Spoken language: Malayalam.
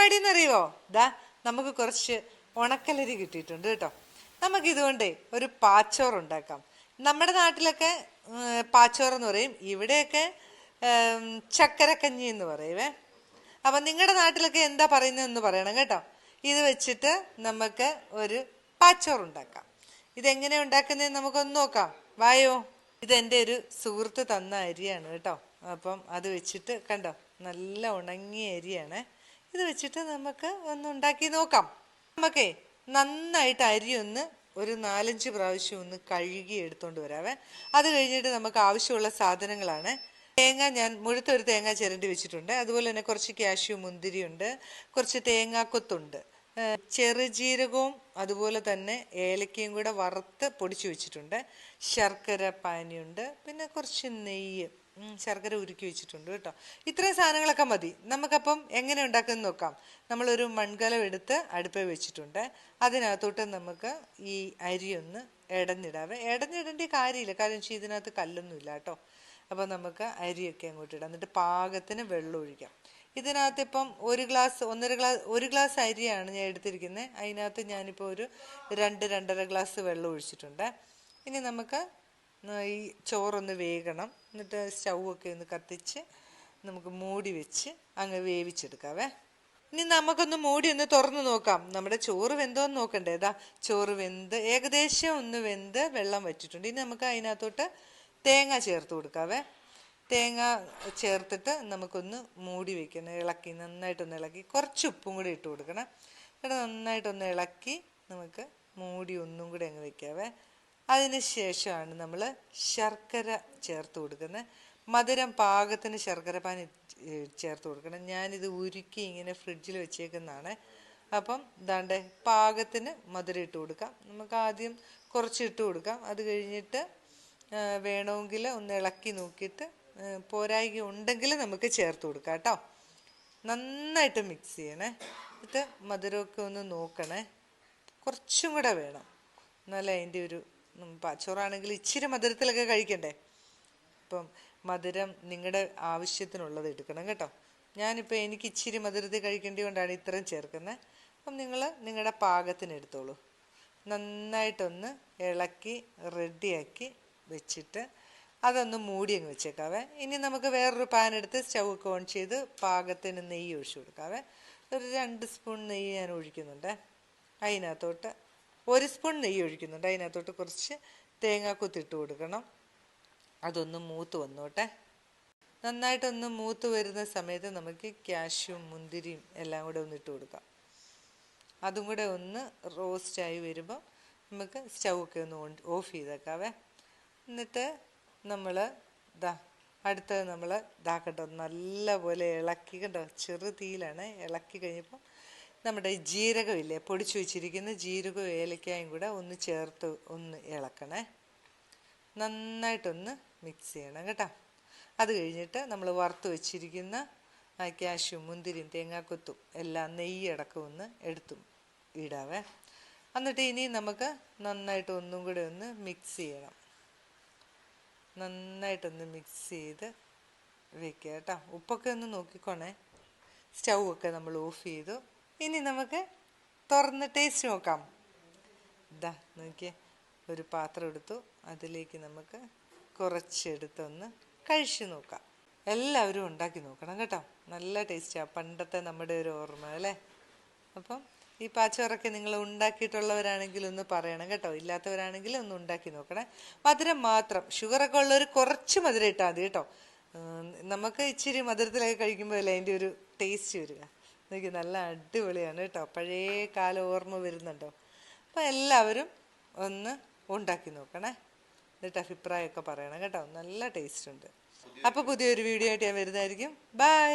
പരിപാടി എന്നറിയുമോ ദാ നമുക്ക് കുറച്ച് ഉണക്കലരി കിട്ടിയിട്ടുണ്ട് കേട്ടോ. നമുക്ക് ഇതുകൊണ്ട് ഒരു പാച്ചോറ് ഉണ്ടാക്കാം. നമ്മുടെ നാട്ടിലൊക്കെ പാച്ചോർ എന്ന് പറയും. ഇവിടെയൊക്കെ ചക്കരക്കഞ്ഞി എന്ന് പറയുവേ അപ്പം നിങ്ങളുടെ നാട്ടിലൊക്കെ എന്താ പറയുന്നതെന്ന് പറയണം കേട്ടോ. ഇത് വെച്ചിട്ട് നമുക്ക് ഒരു പാച്ചോറ് ഉണ്ടാക്കാം. ഇതെങ്ങനെ ഉണ്ടാക്കുന്നതെന്ന് നമുക്കൊന്ന് നോക്കാം. വായോ? ഇതെന്റെ ഒരു സുഹൃത്ത് തന്ന അരിയാണ് കേട്ടോ. അപ്പം അത് വെച്ചിട്ട് കണ്ടോ? നല്ല ഉണങ്ങിയ അരിയാണ്. ഇത് വെച്ചിട്ട് നമുക്ക് ഒന്ന് ഉണ്ടാക്കി നോക്കാം. നമുക്കേ നന്നായിട്ട് അരി ഒന്ന് ഒരു നാലഞ്ച് പ്രാവശ്യം ഒന്ന് കഴുകി എടുത്തുകൊണ്ട് വരാവേ. അത് കഴിഞ്ഞിട്ട് നമുക്ക് ആവശ്യമുള്ള സാധനങ്ങളാണ്. തേങ്ങ ഞാൻ മുഴുത്ത ഒരു തേങ്ങ ചിരണ്ടി വെച്ചിട്ടുണ്ട്. അതുപോലെ തന്നെ കുറച്ച് കാഷ്യൂ മുന്തിരിയുണ്ട് കുറച്ച് തേങ്ങാക്കൊത്തുണ്ട്. ചെറുജീരകവും അതുപോലെ തന്നെ ഏലക്കയും കൂടെ വറുത്ത് പൊടിച്ചു വെച്ചിട്ടുണ്ട്. ശർക്കര പാനിയുണ്ട് പിന്നെ കുറച്ച് നെയ്യ്. ശർക്കര ഉരുക്കി വെച്ചിട്ടുണ്ട് കേട്ടോ. ഇത്രയും സാധനങ്ങളൊക്കെ മതി. നമുക്കപ്പം എങ്ങനെ ഉണ്ടാക്കുമെന്ന് നോക്കാം. നമ്മളൊരു മൺകലം എടുത്ത് അടുപ്പിൽ വെച്ചിട്ടുണ്ട്. അതിനകത്തോട്ട് നമുക്ക് ഈ അരി ഒന്ന് ഇടഞ്ഞിടാവേ ഇടഞ്ഞിടേണ്ട കാര്യമില്ല കാരണം വെച്ചാൽ ഇതിനകത്ത് കല്ലൊന്നും ഇല്ല കേട്ടോ. അപ്പോൾ നമുക്ക് അരിയൊക്കെ അങ്ങോട്ട് ഇടാം. എന്നിട്ട് പാകത്തിന് വെള്ളം ഒഴിക്കാം. ഇതിനകത്ത് ഇപ്പം ഒരു ഗ്ലാസ് ഒന്നര ഗ്ലാസ് ഒരു ഗ്ലാസ് അരിയാണ് ഞാൻ എടുത്തിരിക്കുന്നത്. അതിനകത്ത് ഞാനിപ്പോൾ ഒരു രണ്ട് രണ്ടര ഗ്ലാസ് വെള്ളം ഒഴിച്ചിട്ടുണ്ട്. ഇനി നമുക്ക് ഈ ചോറൊന്ന് വേകണം. എന്നിട്ട് സ്റ്റൗ ഒക്കെ ഒന്ന് കത്തിച്ച് നമുക്ക് മൂടി വെച്ച് അങ്ങ് വേവിച്ചെടുക്കാവേ. ഇനി നമുക്കൊന്ന് മൂടി ഒന്ന് തുറന്ന് നോക്കാം. നമ്മുടെ ചോറ് വെന്തോ എന്ന് നോക്കണ്ടേ. ഇതാ ചോറ് വെന്ത് ഏകദേശം ഒന്ന് വെന്ത് വെള്ളം വറ്റിട്ടുണ്ട്. ഇനി നമുക്ക് അതിനകത്തോട്ട് തേങ്ങ ചേർത്ത് കൊടുക്കാവേ. തേങ്ങ ചേർത്തിട്ട് നമുക്കൊന്ന് മൂടി വെക്കണം. ഇളക്കി നന്നായിട്ടൊന്ന് ഇളക്കി. കുറച്ച് ഉപ്പും കൂടി ഇട്ട് കൊടുക്കണം. എന്നിട്ട് നന്നായിട്ടൊന്ന് ഇളക്കി നമുക്ക് മൂടി ഒന്നും കൂടി അങ്ങ് വെക്കാവേ. അതിന് ശേഷമാണ് നമ്മൾ ശർക്കര ചേർത്ത് കൊടുക്കുന്നത്. മധുരം പാകത്തിന് ശർക്കര പാനി ചേർത്ത് കൊടുക്കണം. ഞാനിത് ഉരുക്കി ഇങ്ങനെ ഫ്രിഡ്ജിൽ വെച്ചേക്കുന്നതാണ്. അപ്പം ദാണ്ട് പാകത്തിന് മധുരം ഇട്ട് കൊടുക്കാം. നമുക്ക് ആദ്യം കുറച്ച് ഇട്ട് കൊടുക്കാം. അത് കഴിഞ്ഞിട്ട് വേണമെങ്കിൽ ഒന്ന് ഇളക്കി നോക്കിയിട്ട് പോരായ്ക ഉണ്ടെങ്കിൽ നമുക്ക് ചേർത്ത് കൊടുക്കാം കേട്ടോ. നന്നായിട്ട് മിക്സ് ചെയ്യണേ. എന്നിട്ട് മധുരമൊക്കെ ഒന്ന് നോക്കണേ. കുറച്ചും കൂടെ വേണം. എന്നാലേ അതിന്റെ ഒരു പച്ചോറാണെങ്കിൽ ഇച്ചിരി മധുരത്തിലൊക്കെ കഴിക്കണ്ടേ? അപ്പം മധുരം നിങ്ങളുടെ ആവശ്യത്തിനുള്ളത് എടുക്കണം കേട്ടോ. ഞാനിപ്പോൾ എനിക്ക് ഇച്ചിരി മധുരത്തിൽ കഴിക്കേണ്ടി കൊണ്ടാണ് ഇത്രയും ചേർക്കുന്നത് അപ്പം നിങ്ങൾ നിങ്ങളുടെ പാകത്തിന് എടുത്തോളൂ. നന്നായിട്ടൊന്ന് ഇളക്കി റെഡിയാക്കി വെച്ചിട്ട് അതൊന്ന് മൂടി അങ്ങ് വെച്ചേക്കാവേ. ഇനി നമുക്ക് വേറൊരു പാൻ എടുത്ത് സ്റ്റൗ ഒക്കെ ഓൺ ചെയ്ത് പാകത്തിന് നെയ്യ് ഒഴിച്ചു കൊടുക്കാവേ. ഒരു രണ്ട് സ്പൂൺ നെയ്യ് ഞാൻ ഒഴിക്കുന്നുണ്ട്. അതിനകത്തോട്ട് ഒരു സ്പൂൺ നെയ്യ് ഒഴിക്കുന്നുണ്ട്. അതിനകത്തോട്ട് കുറച്ച് തേങ്ങാക്കൊത്തിട്ട് കൊടുക്കണം. അതൊന്ന് മൂത്ത് വന്നോട്ടെ. നന്നായിട്ടൊന്ന് മൂത്ത് വരുന്ന സമയത്ത് നമുക്ക് ക്യാഷ്യും മുന്തിരിയും എല്ലാം കൂടെ ഒന്ന് ഇട്ട് കൊടുക്കാം. അതും കൂടെ ഒന്ന് റോസ്റ്റായി വരുമ്പോൾ നമുക്ക് സ്റ്റൗ ഒക്കെ ഒന്ന് ഓഫ് ചെയ്തേക്കാവേ. എന്നിട്ട് നമ്മൾ ദാ അടുത്തത് നമ്മൾ ഇതാക്കട്ടോ നല്ലപോലെ ഇളക്കി കണ്ടോ ചെറു തീയിലാണ്. ഇളക്കി കഴിഞ്ഞപ്പോൾ നമ്മുടെ ജീരകമില്ലേ? പൊടിച്ചു വെച്ചിരിക്കുന്ന ജീരകവും ഏലക്കായും കൂടെ ഒന്ന് ചേർത്ത് ഒന്ന് ഇളക്കണേ. നന്നായിട്ടൊന്ന് മിക്സ് ചെയ്യണം കേട്ടോ. അത് കഴിഞ്ഞിട്ട് നമ്മൾ വറുത്ത് വെച്ചിരിക്കുന്ന ക്യാഷ്യും മുന്തിരിയും തേങ്ങാക്കൊത്തും എല്ലാം നെയ്യ് അടക്കം ഒന്ന് എടുത്തും ഇടാവേ. എന്നിട്ട് ഇനി നമുക്ക് നന്നായിട്ട് ഒന്നും കൂടെ ഒന്ന് മിക്സ് ചെയ്യണം. നന്നായിട്ടൊന്ന് മിക്സ് ചെയ്ത് വെക്കുക കേട്ടോ. ഉപ്പൊക്കെ ഒന്ന് നോക്കിക്കോണേ. സ്റ്റൗ ഒക്കെ നമ്മൾ ഓഫ് ചെയ്തു. ഇനി നമുക്ക് തുറന്ന് ടേസ്റ്റ് നോക്കാം. ഇതാ നോക്കിയേ. ഒരു പാത്രം എടുത്തു. അതിലേക്ക് നമുക്ക് കുറച്ചെടുത്തൊന്ന് കഴിച്ച് നോക്കാം. എല്ലാവരും ഉണ്ടാക്കി നോക്കണം കേട്ടോ. നല്ല ടേസ്റ്റാണ് പണ്ടത്തെ നമ്മുടെ ഒരു ഓർമ്മ അല്ലേ? അപ്പം ഈ പാച്ചോറൊക്കെ നിങ്ങൾ ഉണ്ടാക്കിയിട്ടുള്ളവരാണെങ്കിൽ ഒന്ന് പറയണം കേട്ടോ. ഇല്ലാത്തവരാണെങ്കിൽ ഒന്ന് ഉണ്ടാക്കി നോക്കണേ. മധുരം മാത്രം. ഷുഗറൊക്കെ ഉള്ളവർ കുറച്ച് മധുരം ഇട്ടാൽ മതി കേട്ടോ. നമുക്ക് ഇച്ചിരി മധുരത്തിലൊക്കെ കഴിക്കുമ്പോൾ അല്ലേ അതിന്റെ ഒരു ടേസ്റ്റ് വരിക. എനിക്ക് നല്ല അടിപൊളിയാണ് കേട്ടോ. പഴയ കാല ഓർമ്മ വരുന്നുണ്ടോ? അപ്പം എല്ലാവരും ഒന്ന് ഉണ്ടാക്കി നോക്കണേ. എന്നിട്ട് അഭിപ്രായമൊക്കെ പറയണം കേട്ടോ. നല്ല ടേസ്റ്റ് ഉണ്ട്. അപ്പോൾ പുതിയൊരു വീഡിയോ ആയിട്ട് ഞാൻ വരുന്നതായിരിക്കും. ബൈ